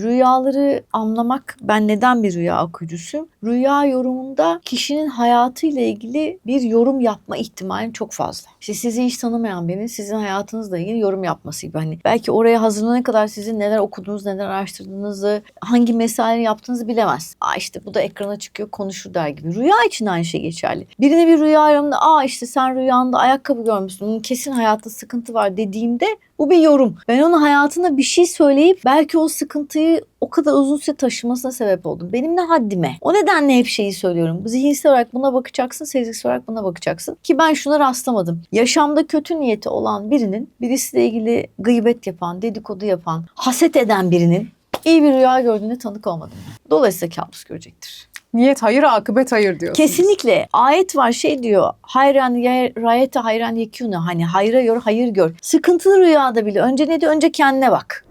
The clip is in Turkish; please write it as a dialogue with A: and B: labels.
A: Je Rüyaları anlamak ben neden bir rüya okuyucusuyum? Rüya yorumunda kişinin hayatıyla ilgili bir yorum yapma ihtimali çok fazla. İşte sizi hiç tanımayan birinin sizin hayatınızla ilgili yorum yapması gibi. Hani belki oraya hazırlanana kadar sizin neler okuduğunuz, neler araştırdığınızı, hangi mesaileri yaptığınızı bilemez. Aa işte bu da ekrana çıkıyor konuşur der gibi. Rüya için aynı şey geçerli. Birine bir rüya yorumunda aa işte sen rüyanda ayakkabı görmüşsün. Kesin hayatta sıkıntı var dediğimde bu bir yorum. Ben onun hayatında bir şey söyleyip belki o sıkıntıyı o kadar uzun süre taşımasına sebep oldum. Benim ne haddime? O nedenle hep şeyi söylüyorum. Zihinsel olarak buna bakacaksın, sezgisel olarak buna bakacaksın. Ki ben şuna rastlamadım. Yaşamda kötü niyeti olan birinin, birisiyle ilgili gıybet yapan, dedikodu yapan, haset eden birinin iyi bir rüya gördüğüne tanık olmadım. Dolayısıyla kabus görecektir.
B: Niyet hayır, akıbet hayır diyorsunuz.
A: Kesinlikle. Ayet var şey diyor. Hayran rayete hayran yekûne. Hani hayra gör hayır gör. Sıkıntılı rüyada bile önce ne diyor? Önce kendine bak.